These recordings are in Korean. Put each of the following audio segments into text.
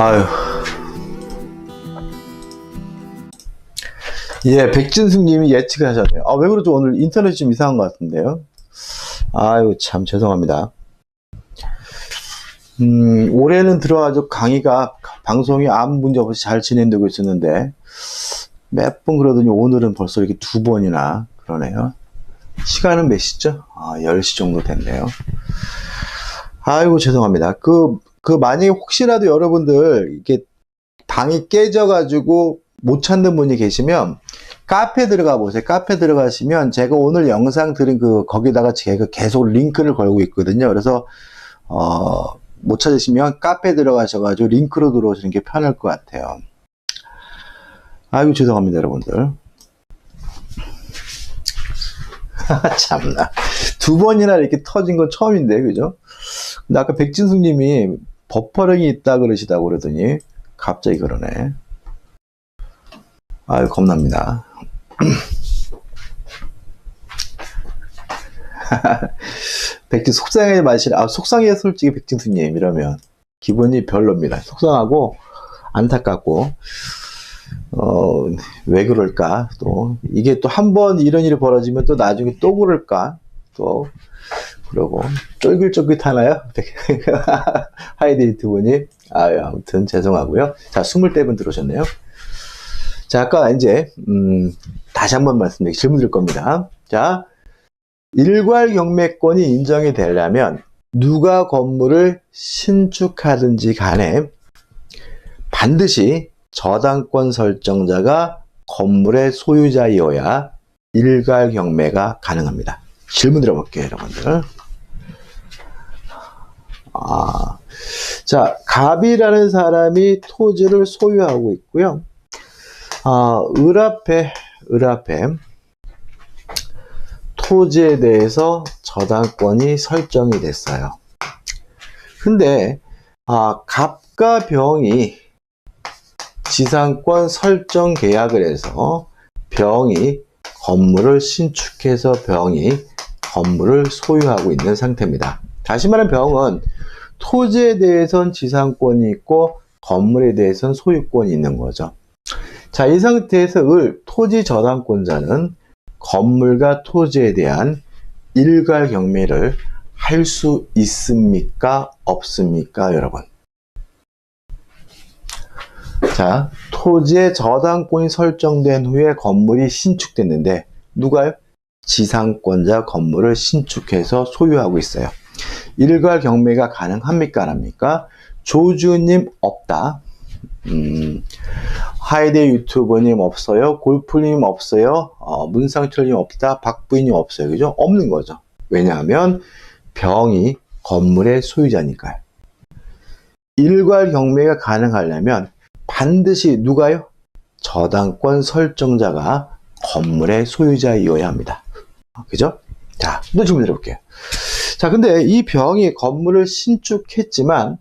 아유. 예, 백진숙 님이 예측하셨네요. 아, 왜 그러죠? 오늘 인터넷이 좀 이상한 것 같은데요. 아유, 참, 죄송합니다. 음, 올해는 들어가지고 강의가, 방송이 아무 문제 없이 잘 진행되고 있었는데, 몇 번 그러더니 오늘은 벌써 이렇게 두 번이나 그러네요. 시간은 몇 시죠? 아, 10시 정도 됐네요. 아이고, 죄송합니다. 그, 그, 만약에 혹시라도 여러분들, 이게 방이 깨져가지고 못 찾는 분이 계시면, 카페 들어가 보세요. 카페 들어가시면, 제가 오늘 영상 들은 그, 거기다가 제가 계속 링크를 걸고 있거든요. 그래서, 어, 못 찾으시면 카페 들어가셔가지고 링크로 들어오시는 게 편할 것 같아요. 아이고, 죄송합니다, 여러분들. 참나. 두 번이나 이렇게 터진 건 처음인데, 그죠? 근데 아까 백진숙 님이 버퍼링이 있다 그러시다고 그러더니 갑자기 그러네. 아유, 겁납니다. 백진 속상해 마시 아, 속상해 솔직히 백진숙 님 이러면 기분이 별로입니다. 속상하고 안타깝고 어, 왜 그럴까? 또, 이게 또 한 번 이런 일이 벌어지면 또 나중에 또 그럴까? 또, 그러고, 쫄깃쫄깃하나요? 하이데이트 분이. 아유, 아무튼 죄송하고요. 자, 20대분 들어오셨네요. 자, 아까 이제, 음, 다시 한번 말씀드리, 질문 드릴 겁니다. 자, 일괄 경매권이 인정이 되려면 누가 건물을 신축하든지 간에 반드시 저당권 설정자가 건물의 소유자이어야 일괄 경매가 가능합니다. 질문 들어볼게요, 여러분들. 아, 자, 갑이라는 사람이 토지를 소유하고 있고요. 아, 을 앞에, 을 앞에 토지에 대해서 저당권이 설정이 됐어요. 근데, 아, 갑과 병이 지상권 설정 계약을 해서 병이 건물을 신축해서 병이 건물을 소유하고 있는 상태입니다. 다시 말하면 병은 토지에 대해서는 지상권이 있고 건물에 대해서는 소유권이 있는 거죠. 자, 이 상태에서 을, 토지 저당권자는 건물과 토지에 대한 일괄 경매를 할 수 있습니까? 없습니까? 여러분. 자, 토지의 저당권이 설정된 후에 건물이 신축됐는데 누가요? 지상권자 건물을 신축해서 소유하고 있어요. 일괄 경매가 가능합니까? 안 합니까? 조주님 없다. 음, 하이데 유튜버님 없어요. 골프님 없어요. 어, 문상철님 없다. 박부인님 없어요. 그죠? 없는 거죠. 왜냐하면 병이 건물의 소유자니까요. 일괄 경매가 가능하려면 반드시 누가요? 저당권 설정자가 건물의 소유자이어야 합니다. 그죠? 자, 또 질문 드려볼게요. 자, 근데 이 병이 건물을 신축했지만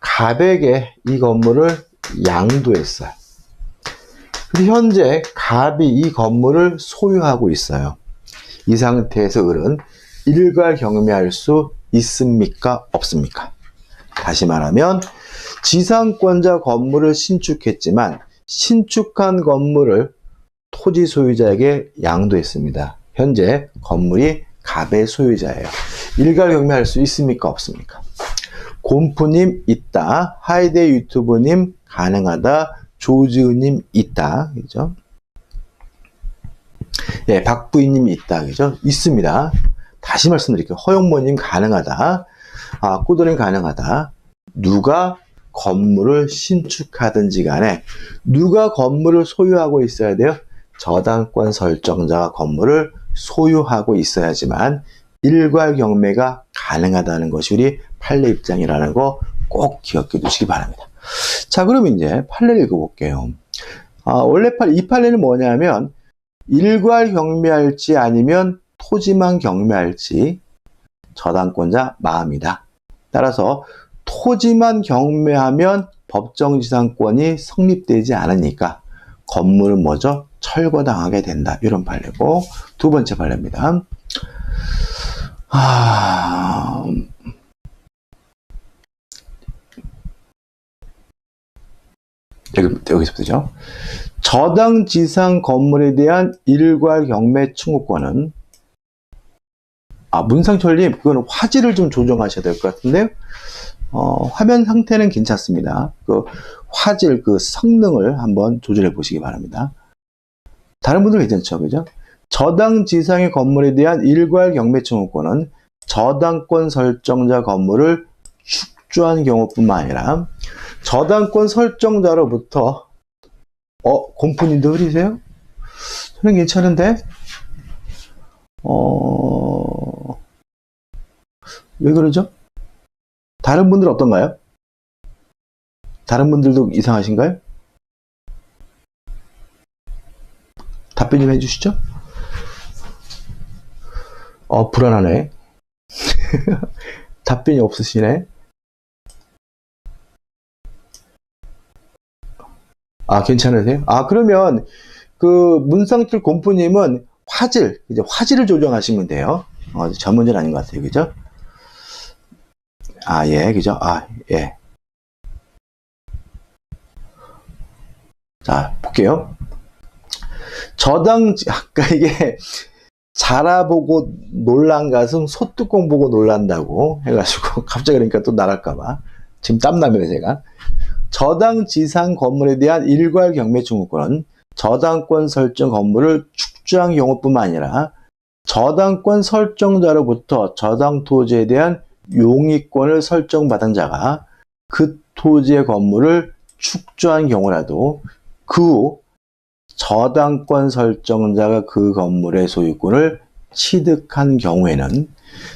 갑에게 이 건물을 양도했어요. 근데 현재 갑이 이 건물을 소유하고 있어요. 이 상태에서 을은 일괄 경매할 수 있습니까? 없습니까? 다시 말하면 지상권자 건물을 신축했지만 신축한 건물을 토지 소유자에게 양도했습니다. 현재 건물이 갑의 소유자예요. 일괄 경매할 수 있습니까? 없습니까? 곰프님 있다. 하이데 유튜브님 가능하다. 조지은님 있다. 그죠? 예, 박부인님 있다. 그죠? 있습니다. 다시 말씀드릴게요. 허용모님 가능하다. 아, 꾸도님 가능하다. 누가 건물을 신축하든지 간에 누가 건물을 소유하고 있어야 돼요? 저당권 설정자가 건물을 소유하고 있어야지만 일괄 경매가 가능하다는 것이 우리 판례 입장이라는 거 꼭 기억해 두시기 바랍니다. 자, 그럼 이제 판례를 읽어볼게요. 아, 원래 판례, 이 판례는 뭐냐면 일괄 경매할지 아니면 토지만 경매할지 저당권자 마음이다. 따라서 토지만 경매하면 법정지상권이 성립되지 않으니까 건물은 뭐죠? 철거당하게 된다. 이런 판례고 두 번째 판례입니다. 아... 여기, 여기서부터죠. 저당 지상 건물에 대한 일괄 경매 청구권은 아, 문상철님, 그거는 화질을 좀 조정하셔야 될 것 같은데요. 어, 화면 상태는 괜찮습니다. 그 화질, 그 성능을 한번 조절해 보시기 바랍니다. 다른 분들 괜찮죠, 그죠? 저당 지상의 건물에 대한 일괄 경매 청구권은 저당권 설정자 건물을 축조한 경우뿐만 아니라 저당권 설정자로부터 어, 곰프님도 흐리세요? 저는 괜찮은데? 어, 왜 그러죠? 다른 분들 어떤가요? 다른 분들도 이상하신가요? 답변 좀 해주시죠. 어, 불안하네. 답변이 없으시네. 아, 괜찮으세요? 아, 그러면 그 문상철 곰프님은 화질, 이제 화질을 조정하시면 돼요. 어, 전문전 아닌 것 같아요. 그죠? 아, 예, 그죠? 아, 예. 자, 볼게요. 저당, 아까 이게 자라보고 놀란 가슴 소뚜껑 보고 놀란다고 해가지고 갑자기 그러니까 또 나갈까봐. 지금 땀나면 제가. 저당 지상 건물에 대한 일괄 경매 청구권은 저당권 설정 건물을 축조한 경우뿐만 아니라 저당권 설정자로부터 저당 토지에 대한 용의권을 설정받은 자가 그 토지의 건물을 축조한 경우라도 그 후 저당권 설정자가 그 건물의 소유권을 취득한 경우에는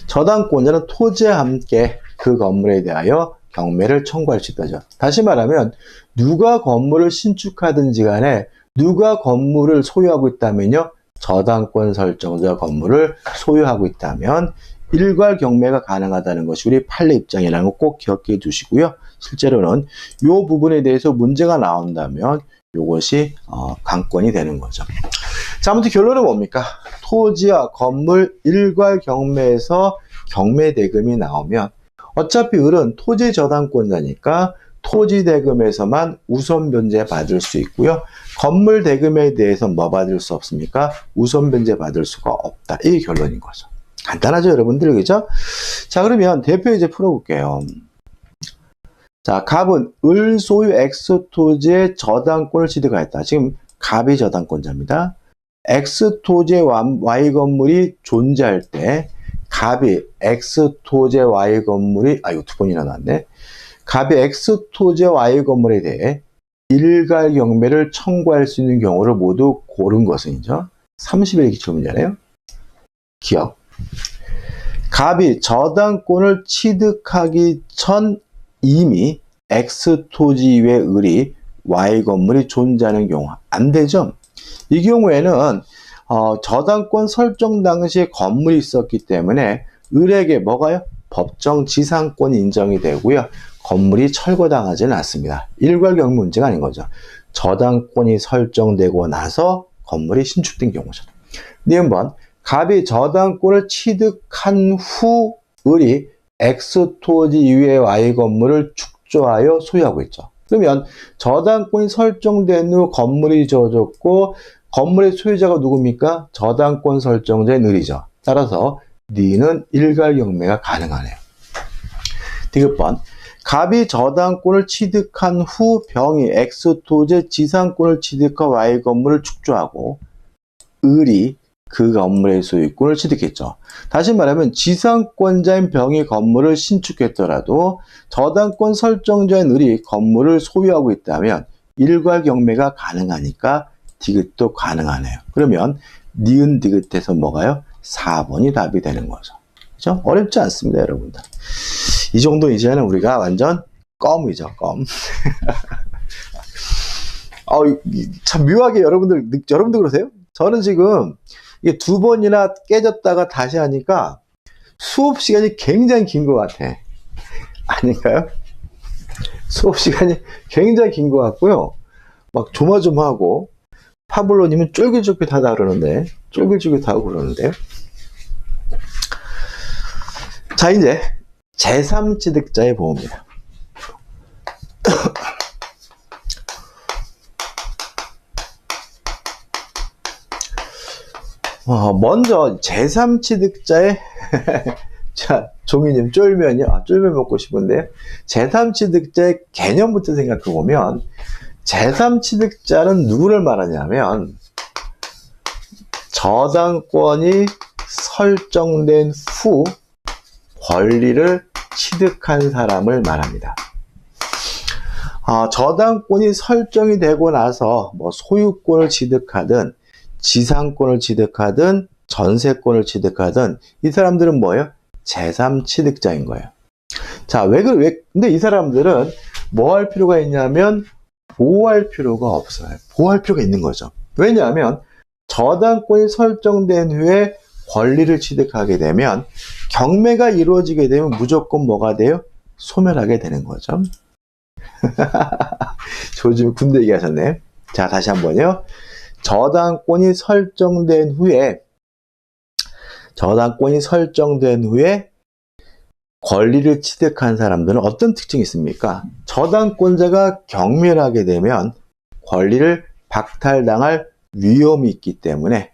저당권자는 토지와 함께 그 건물에 대하여 경매를 청구할 수 있다죠. 다시 말하면 누가 건물을 신축하든지 간에 누가 건물을 소유하고 있다면요. 저당권 설정자 건물을 소유하고 있다면 일괄 경매가 가능하다는 것이 우리 판례 입장이라는 거 꼭 기억해 두시고요. 실제로는 이 부분에 대해서 문제가 나온다면 이것이 어, 강권이 되는 거죠. 자, 아무튼 결론은 뭡니까? 토지와 건물 일괄 경매에서 경매 대금이 나오면 어차피 을은 토지 저당권자니까 토지 대금에서만 우선 변제 받을 수 있고요. 건물 대금에 대해서 뭐 받을 수 없습니까? 우선 변제 받을 수가 없다. 이게 결론인 거죠. 간단하죠, 여러분들, 그죠? 자, 그러면 대표 이제 풀어볼게요. 자, 갑은 을 소유 X 토지의 저당권을 취득하였다. 지금 갑이 저당권자입니다. X 토지의 Y 건물이 존재할 때 갑이 X 토지의 Y 건물이 아 이거 두 번이나 나왔네. 갑이 X 토지의 Y 건물에 대해 일괄 경매를 청구할 수 있는 경우를 모두 고른 것은 이죠. 30일 기출문제네요. 기억. 갑이 저당권을 취득하기 전 이미 X 토지 외 을이 Y 건물이 존재하는 경우 안 되죠. 이 경우에는 어, 저당권 설정 당시에 건물이 있었기 때문에 을에게 뭐가요? 법정 지상권 인정이 되고요. 건물이 철거당하지는 않습니다. 일괄 경매 문제가 아닌 거죠. 저당권이 설정되고 나서 건물이 신축된 경우죠. 네, 한번 갑이 저당권을 취득한 후 을이 X 토지 이외의 Y 건물을 축조하여 소유하고 있죠. 그러면 저당권이 설정된 후 건물이 지어졌고 건물의 소유자가 누굽니까? 저당권 설정자의 을이죠. 따라서 니은 일괄 경매가 가능하네요. 디귿번 갑이 저당권을 취득한 후 병이 X 토지의 지상권을 취득한 Y 건물을 축조하고 을이 그 건물의 소유권을 취득했죠. 다시 말하면 지상권자인 병이 건물을 신축했더라도 저당권 설정자인 을이 건물을 소유하고 있다면 일괄 경매가 가능하니까 디귿도 가능하네요. 그러면 니은 디귿에서 뭐가요? 4번이 답이 되는 거죠. 그죠? 어렵지 않습니다, 여러분들. 이 정도 이제는 우리가 완전 껌이죠, 껌. 어, 이- 참 묘하게 여러분들, 느- 여러분들 그러세요? 저는 지금 이게 두 번이나 깨졌다가 다시 하니까 수업 시간이 굉장히 긴 것 같아. 아닌가요? 수업 시간이 굉장히 긴 것 같고요. 막 조마조마하고 파블로님은 쫄깃쫄깃하다 그러는데 쫄깃쫄깃하고 그러는데요. 자 이제 제3취득자의 보호입니다. 어, 먼저 제3취득자의 자 종이님 쫄면이요. 아, 쫄면 먹고 싶은데요. 제3취득자의 개념부터 생각해 보면 제3취득자는 누구를 말하냐면 저당권이 설정된 후 권리를 취득한 사람을 말합니다. 아, 저당권이 설정이 되고 나서 뭐 소유권을 취득하든 지상권을 취득하든 전세권을 취득하든 이 사람들은 뭐예요? 제3취득자인 거예요. 자, 왜, 그, 왜, 근데 이 사람들은 뭐 할 필요가 있냐면 보호할 필요가 없어요. 보호할 필요가 있는 거죠. 왜냐하면 저당권이 설정된 후에 권리를 취득하게 되면 경매가 이루어지게 되면 무조건 뭐가 돼요? 소멸하게 되는 거죠. 조짐 군대 얘기하셨네. 자, 다시 한번요. 저당권이 설정된 후에 저당권이 설정된 후에 권리를 취득한 사람들은 어떤 특징이 있습니까? 저당권자가 경매를 하게 되면 권리를 박탈당할 위험이 있기 때문에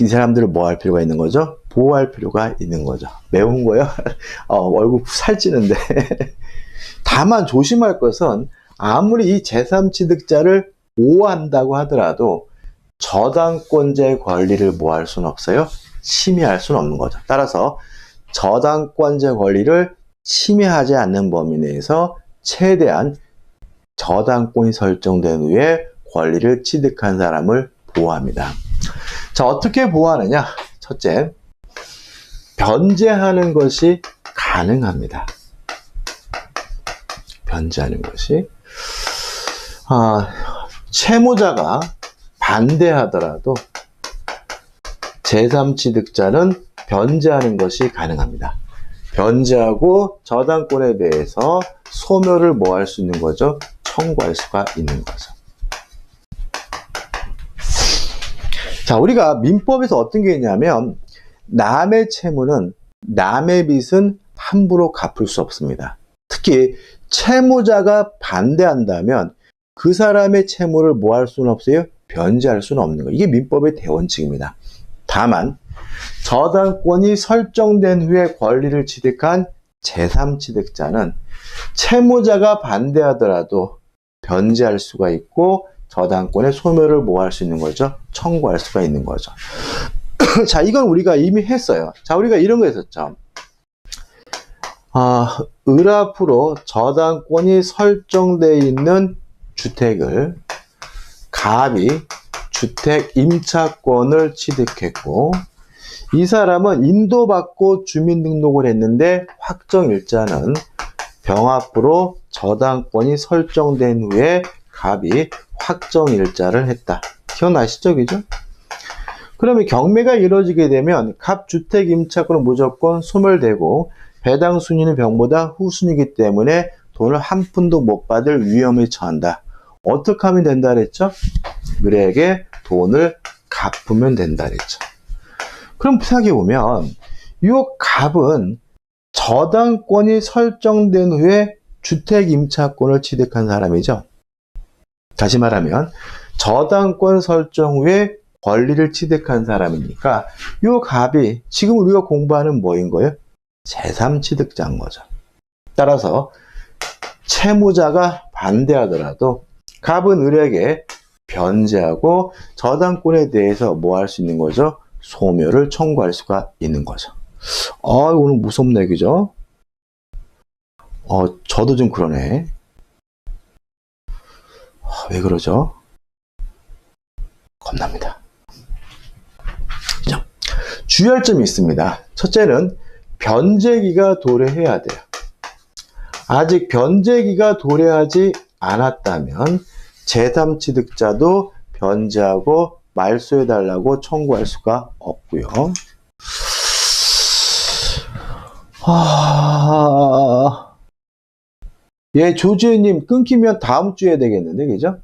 이 사람들을 뭐 할 필요가 있는 거죠? 보호할 필요가 있는 거죠. 매운 거요? 어, 얼굴 살찌는데. 다만 조심할 것은 아무리 이 제3취득자를 보호한다고 하더라도 저당권자의 권리를 뭐 할 수는 없어요? 침해할 수는 없는 거죠. 따라서 저당권자 권리를 침해하지 않는 범위 내에서 최대한 저당권이 설정된 후에 권리를 취득한 사람을 보호합니다. 자, 어떻게 보호하느냐? 첫째, 변제하는 것이 가능합니다. 변제하는 것이. 아, 채무자가 반대하더라도 제3취득자는 변제하는 것이 가능합니다. 변제하고 저당권에 대해서 소멸을 뭐 할 수 있는 거죠? 청구할 수가 있는 거죠. 자, 우리가 민법에서 어떤 게 있냐면, 남의 채무는, 남의 빚은 함부로 갚을 수 없습니다. 특히, 채무자가 반대한다면, 그 사람의 채무를 뭐 할 수는 없어요? 변제할 수는 없는 거예요. 이게 민법의 대원칙입니다. 다만, 저당권이 설정된 후에 권리를 취득한 제3취득자는 채무자가 반대하더라도 변제할 수가 있고 저당권의 소멸을 뭐할수 있는 거죠? 청구할 수가 있는 거죠. 자, 이건 우리가 이미 했어요. 자, 우리가 이런 거 했었죠. 아, 을 앞으로 저당권이 설정되어 있는 주택을 갑이 주택 임차권을 취득했고 이 사람은 인도받고 주민등록을 했는데 확정일자는 병 앞으로 저당권이 설정된 후에 갑이 확정일자를 했다. 기억나시죠? 그죠? 그러면 경매가 이루어지게 되면 갑 주택 임차권은 무조건 소멸되고 배당 순위는 병보다 후순위이기 때문에 돈을 한 푼도 못 받을 위험에 처한다. 어떻게 하면 된다 그랬죠? 을에게 돈을 갚으면 된다 그랬죠. 그럼 생각해 보면 이 갑은 저당권이 설정된 후에 주택 임차권을 취득한 사람이죠. 다시 말하면 저당권 설정 후에 권리를 취득한 사람이니까 요 갑이 지금 우리가 공부하는 뭐인 거예요? 제3취득자인 거죠. 따라서 채무자가 반대하더라도 갑은 을에게 변제하고 저당권에 대해서 뭐 할 수 있는 거죠? 소멸을 청구할 수가 있는 거죠. 아, 오늘 무섭네, 그죠? 어, 저도 좀 그러네. 아, 왜 그러죠? 겁납니다. 그죠? 주의할 점이 있습니다. 첫째는 변제기가 도래해야 돼요. 아직 변제기가 도래하지 않았다면 제3취득자도 변제하고 말소해달라고 청구할 수가 없고요. 아, 예, 조지혜님 끊기면 다음 주에 되겠는데, 그죠?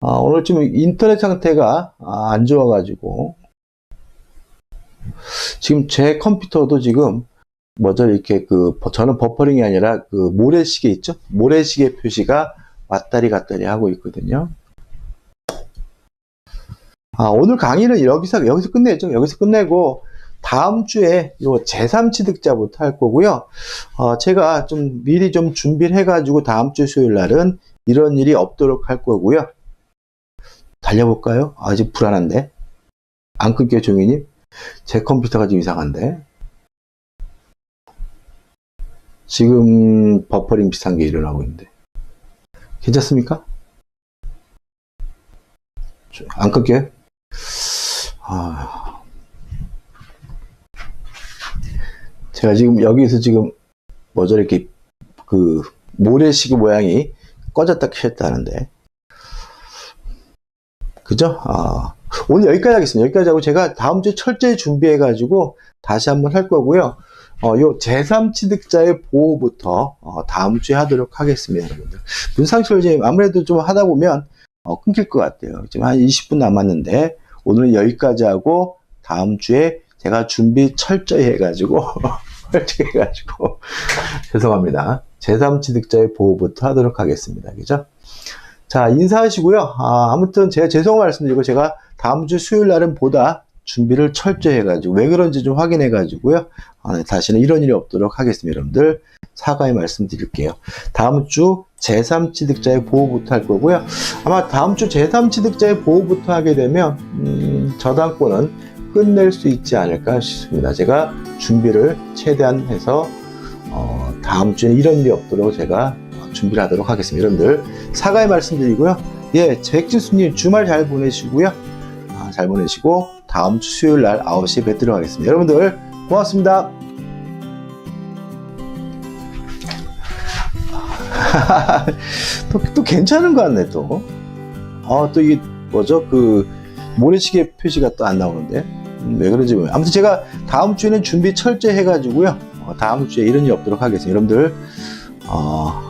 아, 오늘 좀 인터넷 상태가 아, 안 좋아가지고 지금 제 컴퓨터도 지금 뭐죠 이렇게 그 버- 저는 버퍼링이 아니라 그 모래시계 있죠? 모래시계 표시가 왔다리 갔다리 하고 있거든요. 아, 오늘 강의는 여기서 여기서 끝내죠. 여기서 끝내고 다음 주에 요 제3취득자부터 할 거고요. 어, 제가 좀 미리 좀 준비를 해가지고 다음 주 수요일 날은 이런 일이 없도록 할 거고요. 달려볼까요? 아직 불안한데. 안 끊겨요, 종이님? 제 컴퓨터가 좀 이상한데. 지금 버퍼링 비슷한 게 일어나고 있는데. 괜찮습니까? 저- 안 끊겨요? 아. 제가 지금 여기서 지금 뭐죠, 이렇게 그 모래시계 모양이 꺼졌다 켰다 하는데. 그죠? 아, 오늘 여기까지 하겠습니다. 여기까지 하고 제가 다음 주에 철저히 준비해 가지고 다시 한번 할 거고요. 어, 요 제3취득자의 보호부터 어, 다음 주에 하도록 하겠습니다, 여러분들. 문상철 님 아무래도 좀 하다 보면 어, 끊길 것 같아요. 지금 한 20분 남았는데 오늘은 여기까지 하고 다음 주에 제가 준비 철저히 해가지고 철저히 해가지고 죄송합니다. 제3취득자의 보호부터 하도록 하겠습니다. 그죠? 자, 인사하시고요. 아, 아무튼 제가 죄송한 말씀드리고 제가 다음 주 수요일 날은 보다 준비를 철저히 해가지고 왜 그런지 좀 확인해 가지고요. 아, 네, 다시는 이런 일이 없도록 하겠습니다. 여러분들 사과의 말씀 드릴게요. 다음 주 제3취득자의 보호부터 할 거고요. 아마 다음 주 제3취득자의 보호부터 하게 되면 음, 저당권은 끝낼 수 있지 않을까 싶습니다. 제가 준비를 최대한 해서 어, 다음 주에 이런 일이 없도록 제가 준비를 하도록 하겠습니다. 여러분들 사과의 말씀드리고요. 예, 백진수님 주말 잘 보내시고요. 아, 잘 보내시고 다음 주 수요일 날 9시에 뵙도록 하겠습니다. 여러분들 고맙습니다. 또, 또 괜찮은 것 같네 또. 아, 또 이게 뭐죠? 그 모래시계 표시가 또 안 나오는데 음, 왜 그런지 모르겠어요. 아무튼 제가 다음 주에는 준비 철저히 해가지고요. 어, 다음 주에 이런 일 없도록 하겠습니다. 여러분들 어,